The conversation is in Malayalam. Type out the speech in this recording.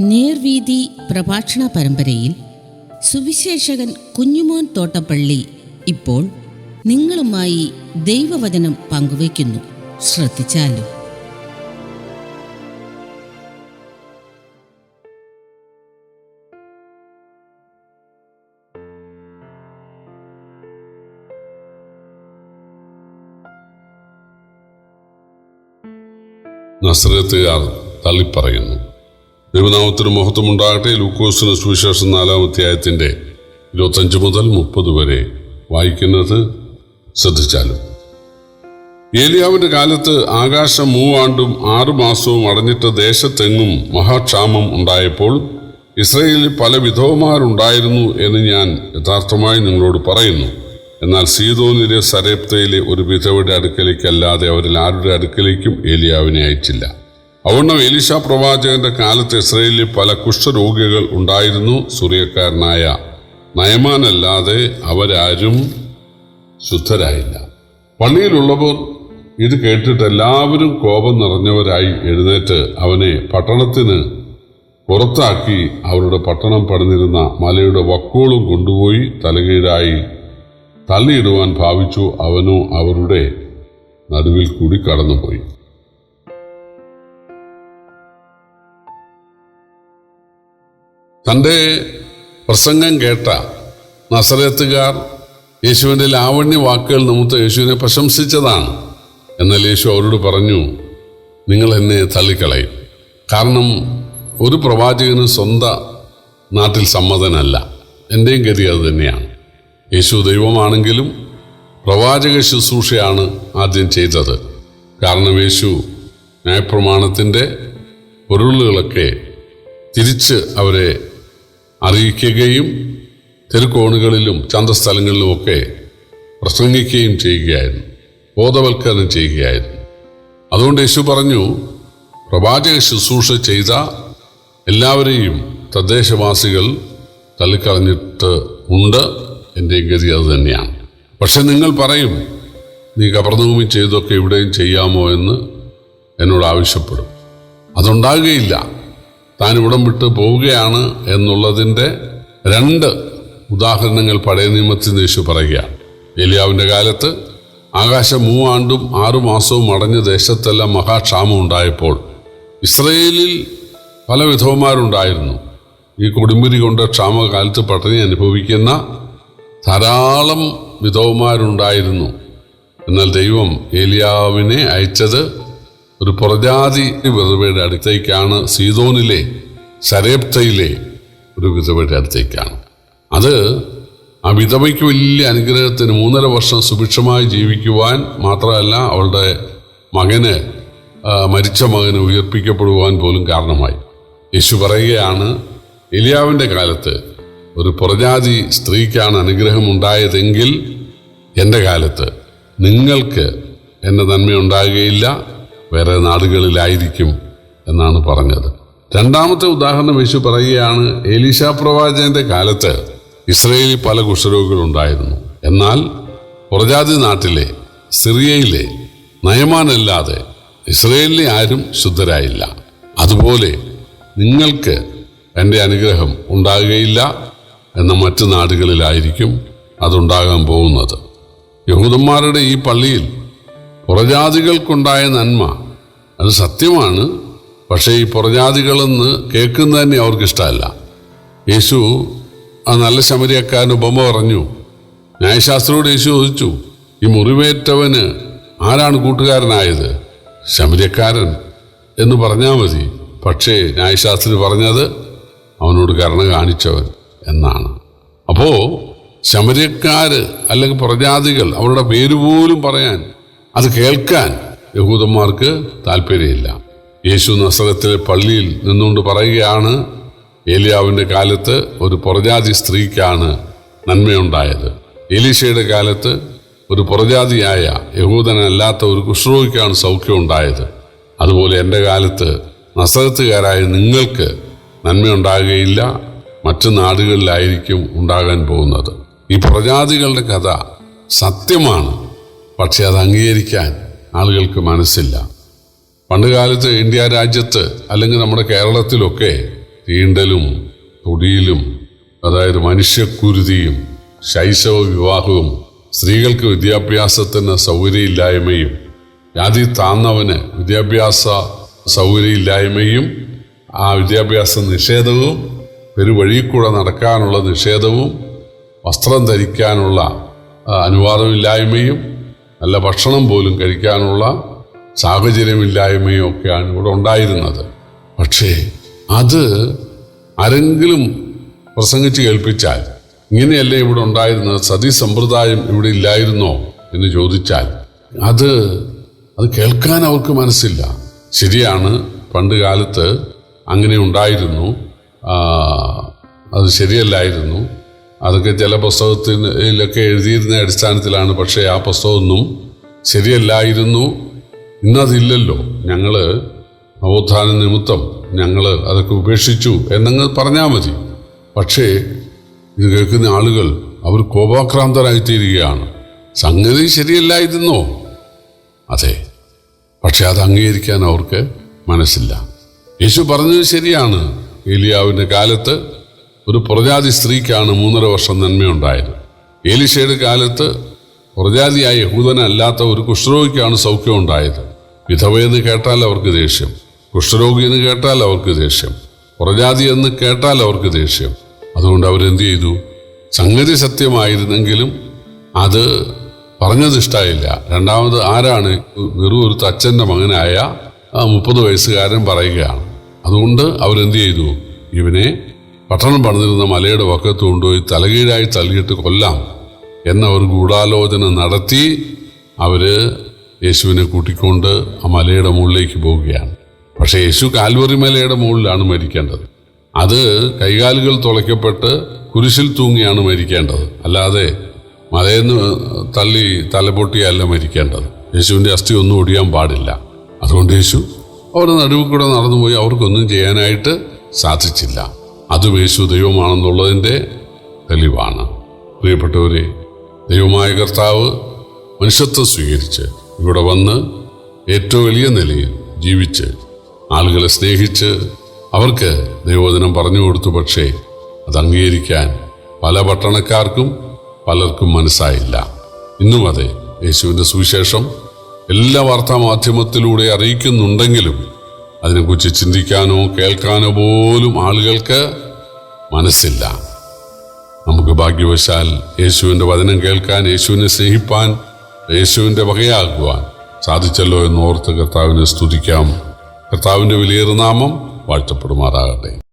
നേർവീതി പ്രഭാഷണ പരമ്പരയിൽ സുവിശേഷകൻ കുഞ്ഞുമോൻ തോട്ടപ്പള്ളി ഇപ്പോൾ നിങ്ങളുമായി ദൈവവചനം പങ്കുവയ്ക്കുന്നു. ശ്രദ്ധിച്ചാലും? നസ്രത്തുകാർ തള്ളിപ്പറയുന്നു. ദൈവനാമത്തിന് മഹത്വമുണ്ടാകട്ടെ. ലൂക്കോസിന് സുവിശേഷം നാലാം അധ്യായത്തിന്റെ ഇരുപത്തഞ്ച് മുതൽ മുപ്പത് വരെ വായിക്കുന്നത് ശ്രദ്ധിച്ചാലും. ഏലിയാവിന്റെ കാലത്ത് ആകാശം മൂവാണ്ടും ആറു മാസവും അടഞ്ഞിട്ട് ദേശത്തെങ്ങും മഹാക്ഷാമം ഉണ്ടായപ്പോൾ ഇസ്രയേലിൽ പല വിധവമാരുണ്ടായിരുന്നു എന്ന് ഞാൻ യഥാർത്ഥമായി നിങ്ങളോട് പറയുന്നു. എന്നാൽ സീതോനിലെ സരേപ്തയിലെ ഒരു വിധവയുടെ അടുക്കലേക്കല്ലാതെ അവരിൽ ആരുടെ അടുക്കലേക്കും ഏലിയാവിനെ അയച്ചില്ല. അവണ്ണം എലിശ പ്രവാചകന്റെ കാലത്ത് ഇസ്രയേലിൽ പല കുഷ്ഠരോഗികൾ ഉണ്ടായിരുന്നു. സൂര്യക്കാരനായ നയമാനല്ലാതെ അവരാരും ശുദ്ധരായില്ല. പള്ളിയിലുള്ളവർ ഇത് കേട്ടിട്ട് എല്ലാവരും കോപം നിറഞ്ഞവരായി എഴുന്നേറ്റ് അവനെ പട്ടണത്തിന് പുറത്താക്കി അവരുടെ പട്ടണം പണിതിരുന്ന മലയുടെ വക്കോളും കൊണ്ടുപോയി തലകീഴായി തള്ളിയിടുവാൻ ഭാവിച്ചു. അവനോ അവരുടെ നടുവിൽ കൂടി കടന്നുപോയി. തന്റെ പ്രസംഗം കേട്ട നസറത്തുകാർ യേശുവിന്റെ ലാവണ്യ വാക്കുകൾ നമുക്ക് യേശുവിനെ പ്രശംസിച്ചതാണ്. എന്നാൽ യേശു അവരോട് പറഞ്ഞു നിങ്ങൾ എന്നെ തള്ളിക്കളയും. കാരണം ഒരു പ്രവാചകന് സ്വന്തം നാട്ടിൽ സമ്മതനല്ല. എന്റെയും ഗതി അത് തന്നെയാണ്. യേശു ദൈവമാണെങ്കിലും പ്രവാചക ശുശ്രൂഷയാണ് ആദ്യം ചെയ്തത്. കാരണം യേശു ന്യായപ്രമാണത്തിന്റെ പൊരുളുകളൊക്കെ തിരിച്ച് അവരെ അറിയിക്കുകയും തെരുക്കോണുകളിലും ചന്തസ്ഥലങ്ങളിലുമൊക്കെ പ്രസംഗിക്കുകയും ചെയ്യുകയായിരുന്നു. ബോധവൽക്കരണം ചെയ്യുകയായിരുന്നു. അതുകൊണ്ട് യേശു പറഞ്ഞു പ്രവാചക ശുശ്രൂഷ ചെയ്ത എല്ലാവരെയും തദ്ദേശവാസികൾ തള്ളിക്കളഞ്ഞിട്ട് ഉണ്ട്. എന്റെ ഗതി അത് തന്നെയാണ്. പക്ഷെ നിങ്ങൾ പറയും നീ കവർന്നഭൂമി ചെയ്തൊക്കെ ഇവിടെയും ചെയ്യാമോ എന്ന് എന്നോട് ആവശ്യപ്പെടും. അതുണ്ടാകുകയില്ല. താൻ ഇവിടം വിട്ട് പോവുകയാണ് എന്നുള്ളതിന്റെ രണ്ട് ഉദാഹരണങ്ങൾ പഴയ നിയമത്തിൽ നിന്ന് യേശു പറയുകയാണ്. ഏലിയാവിന്റെ കാലത്ത് ആകാശം മൂവാണ്ടും ആറു മാസവും അടഞ്ഞ ദേശത്തെല്ലാം മഹാക്ഷാമം ഉണ്ടായപ്പോൾ ഇസ്രയേലിൽ പല വിധവന്മാരുണ്ടായിരുന്നു ഈ കൊടുമ്പിരി കൊണ്ട് ക്ഷാമകാലത്ത് പട്ടിണി അനുഭവിക്കുന്ന ധാരാളം വിധവന്മാരുണ്ടായിരുന്നു എന്നാൽ ദൈവം ഏലിയാവിനെ അയച്ചത് ഒരു പ്രജാതി വിധവയുടെ അടുത്തേക്കാണ് സീതോനിലെ ശരേപ്തയിലെ ഒരു വിധവയുടെ അടുത്തേക്കാണ്. അത് ആ വിധവയ്ക്ക് വലിയ അനുഗ്രഹത്തിന് മൂന്നര വർഷം സുഭിക്ഷമായി ജീവിക്കുവാൻ മാത്രമല്ല അവളുടെ മകന് മരിച്ച മകന് ഉയർപ്പിക്കപ്പെടുവാൻ പോലും കാരണമായി. യേശു പറയുകയാണ് എലിയാവിന്റെ കാലത്ത് ഒരു പ്രജാതി സ്ത്രീക്കാണ് അനുഗ്രഹം ഉണ്ടായതെങ്കിൽ എന്റെ കാലത്ത് നിങ്ങൾക്ക് എന്റെ നന്മയുണ്ടാകുകയില്ല. വേറെ നാടുകളിലായിരിക്കും എന്നാണ് പറഞ്ഞത്. രണ്ടാമത്തെ ഉദാഹരണം യേശു പറയുകയാണ് എലീഷ പ്രവാചകന്റെ കാലത്ത് ഇസ്രയേലിൽ പല കുഷ്ഠരോഗികളുണ്ടായിരുന്നു. എന്നാൽ പുറജാതി നാട്ടിലെ സിറിയയിലെ നയമാനല്ലാതെ ഇസ്രയേലിലെ ആരും ശുദ്ധരായില്ല. അതുപോലെ നിങ്ങൾക്ക് എന്റെ അനുഗ്രഹം ഉണ്ടാകുകയില്ല എന്ന മറ്റ് നാടുകളിലായിരിക്കും അതുണ്ടാകാൻ പോകുന്നത്. യഹൂദന്മാരുടെ ഈ പള്ളിയിൽ പുറജാതികൾക്കുണ്ടായ നന്മ. അത് സത്യമാണ്. പക്ഷേ ഈ പുറജാതികളെന്ന് കേൾക്കുന്നത് തന്നെ അവർക്കിഷ്ടമല്ല. യേശു ആ നല്ല ശമരിയക്കാരൻ ഉപമ പറഞ്ഞു. ന്യായശാസ്ത്രയോട് യേശു ചോദിച്ചു ഈ മുറിവേറ്റവന് ആരാണ് കൂട്ടുകാരനായത്? ശമരിയക്കാരൻ. എന്ന് പറഞ്ഞാൽ മതി. പക്ഷേ ന്യായശാസ്ത്രി പറഞ്ഞത് അവനോട് കരുണ കാണിച്ചവൻ എന്നാണ്. അപ്പോൾ ശമരിയക്കാർ അല്ലെങ്കിൽ പ്രജാതികൾ അവരുടെ പേര് പോലും പറയാൻ അത് കേൾക്കാൻ യഹൂദന്മാർക്ക് താല്പര്യമില്ല. യേശു നസറത്തിലെ പള്ളിയിൽ നിന്നുകൊണ്ട് പറയുകയാണ് ഏലിയാവിന്റെ കാലത്ത് ഒരു പുറജാതി സ്ത്രീക്കാണ് നന്മയുണ്ടായത്. എലീശയുടെ കാലത്ത് ഒരു പുറജാതിയായ യഹൂദനല്ലാത്ത ഒരു കുഷ്രോഗിക്കാണ് സൗഖ്യമുണ്ടായത്. അതുപോലെ എന്റെ കാലത്ത് നസറത്തുകാരായ നിങ്ങൾക്ക് നന്മയുണ്ടാകുകയില്ല മറ്റു നാടുകളിലായിരിക്കും ഉണ്ടാകാൻ പോകുന്നത്. ഈ പ്രജാതികളുടെ കഥ സത്യമാണ്. പക്ഷെ അത് അംഗീകരിക്കാൻ ആളുകൾക്ക് മനസ്സില്ല. പണ്ടുകാലത്ത് ഇന്ത്യ രാജ്യത്ത് അല്ലെങ്കിൽ നമ്മുടെ കേരളത്തിലൊക്കെ തീണ്ടലും തൊടിയിലും അതായത് മനുഷ്യക്കുരുതിയും ശൈശവ വിവാഹവും സ്ത്രീകൾക്ക് വിദ്യാഭ്യാസത്തിന് സൗകര്യമില്ലായ്മയും ജാതി താന്നവന് വിദ്യാഭ്യാസ സൗകര്യമില്ലായ്മയും ആ വിദ്യാഭ്യാസ നിഷേധവും ഒരു പെരുവഴി കൂടെ നടക്കാനുള്ള നിഷേധവും വസ്ത്രം ധരിക്കാനുള്ള അനുവാദമില്ലായ്മയും നല്ല ഭക്ഷണം പോലും കഴിക്കാനുള്ള സാഹചര്യമില്ലായ്മയും ഒക്കെയാണ് ഇവിടെ ഉണ്ടായിരുന്നത്. പക്ഷേ അത് ആരെങ്കിലും പ്രസംഗിച്ച് കേൾപ്പിച്ചാൽ ഇങ്ങനെയല്ലേ ഇവിടെ ഉണ്ടായിരുന്നത്? സതി സമ്പ്രദായം ഇവിടെ ഇല്ലായിരുന്നോ എന്ന് ചോദിച്ചാൽ അത് അത് കേൾക്കാൻ അവർക്ക് മനസ്സില്ല. ശരിയാണ് പണ്ട് കാലത്ത് അങ്ങനെ ഉണ്ടായിരുന്നു. അത് ശരിയല്ലായിരുന്നു. അതൊക്കെ ചില പുസ്തകത്തിലൊക്കെ എഴുതിയിരുന്ന അടിസ്ഥാനത്തിലാണ്. പക്ഷേ ആ പുസ്തകമൊന്നും ശരിയല്ലായിരുന്നു. ഇന്നതില്ലല്ലോ. ഞങ്ങൾ നവോത്ഥാന നിമിത്തം ഞങ്ങൾ അതൊക്കെ ഉപേക്ഷിച്ചു എന്നങ്ങ് പറഞ്ഞാൽ മതി. പക്ഷേ ഇത് കേൾക്കുന്ന ആളുകൾ അവർ കോപാക്രാന്തരായിത്തീരുകയാണ്. സംഗതി ശരിയല്ലായിരുന്നോ? അതെ. പക്ഷെ അത് അംഗീകരിക്കാൻ അവർക്ക് മനസ്സില്ല. യേശു പറഞ്ഞത് ശരിയാണ്. ഏലിയാവിന്റെ കാലത്ത് ഒരു പ്രജാതി സ്ത്രീക്കാണ് മൂന്നര വർഷം നന്മയുണ്ടായത്. ഏലിശയുടെ കാലത്ത് പ്രജാതിയായ യഹൂദനല്ലാത്ത ഒരു കുഷ്ഠരോഗിക്കാണ് സൗഖ്യം ഉണ്ടായത് വിധവയെന്ന് കേട്ടാൽ അവർക്ക് ദേഷ്യം. കുഷ്ഠരോഗി എന്ന് കേട്ടാൽ അവർക്ക് ദേഷ്യം. പ്രജാതി എന്ന് കേട്ടാൽ അവർക്ക് ദേഷ്യം. അതുകൊണ്ട് അവരെന്ത് ചെയ്തു? സംഗതി സത്യമായിരുന്നെങ്കിലും അത് പറഞ്ഞത് ഇഷ്ടമായില്ല രണ്ടാമത് ആരാണ്? വെറും ഒരു തച്ചന്റെ മകനായ മുപ്പത് വയസ്സുകാരൻ പറയുകയാണ്. അതുകൊണ്ട് അവരെന്ത് ചെയ്തു? ഇവനെ പട്ടണം പണിതിരുന്ന മലയുടെ വക്കത്ത് കൊണ്ടുപോയി തലകീഴായി തള്ളിയിട്ട് കൊല്ലാം എന്നവർ ഗൂഢാലോചന നടത്തി അവർ യേശുവിനെ കൂട്ടിക്കൊണ്ട് ആ മലയുടെ മുകളിലേക്ക് പോവുകയാണ്. പക്ഷേ യേശു കാൽവറി മലയുടെ മുകളിലാണ് മരിക്കേണ്ടത്. അത് കൈകാലുകൾ തുളയ്ക്കപ്പെട്ട് കുരിശിൽ തൂങ്ങിയാണ് മരിക്കേണ്ടത്. അല്ലാതെ മലയെന്ന് തള്ളി തലപൊട്ടിയല്ല മരിക്കേണ്ടത്. യേശുവിന്റെ അസ്ഥി ഒന്നും ഒടിയാൻ പാടില്ല. അതുകൊണ്ട് യേശു അവരുടെ നടുവിൽ കൂടെ നടന്നുപോയി അവർക്കൊന്നും ചെയ്യാനായിട്ട് സാധിച്ചില്ല. അതും യേശു ദൈവമാണെന്നുള്ളതിന്റെ തെളിവാണ്. പ്രിയപ്പെട്ടവരെ ദൈവമായ കർത്താവ് മനുഷ്യത്വം സ്വീകരിച്ച് ഇവിടെ വന്ന് ഏറ്റവും വലിയ നിലയിൽ ജീവിച്ച് ആളുകളെ സ്നേഹിച്ച് അവർക്ക് ദൈവവചനം പറഞ്ഞു കൊടുത്തു. പക്ഷേ അത് അംഗീകരിക്കാൻ പല പട്ടണക്കാർക്കും പലർക്കും മനസ്സായില്ല. ഇന്നും അതെ യേശുവിന്റെ സുവിശേഷം എല്ലാ വാർത്താ മാധ്യമത്തിലൂടെ അറിയിക്കുന്നുണ്ടെങ്കിലും അതിനെക്കുറിച്ച് ചിന്തിക്കാനോ കേൾക്കാനോ പോലും ആളുകൾക്ക് മനസ്സില്ല. നമുക്ക് ഭാഗ്യവശാൽ യേശുവിന്റെ വചനം കേൾക്കാൻ യേശുവിനെ സ്നേഹിപ്പാൻ യേശുവിന്റെ വകയാകുവാൻ സാധിച്ചല്ലോ എന്ന് ഓർത്ത് കർത്താവിനെ സ്തുതിക്കാം. കർത്താവിന്റെ വിലയേറു നാമം വാഴ്ത്തപ്പെടുമാറാകട്ടെ.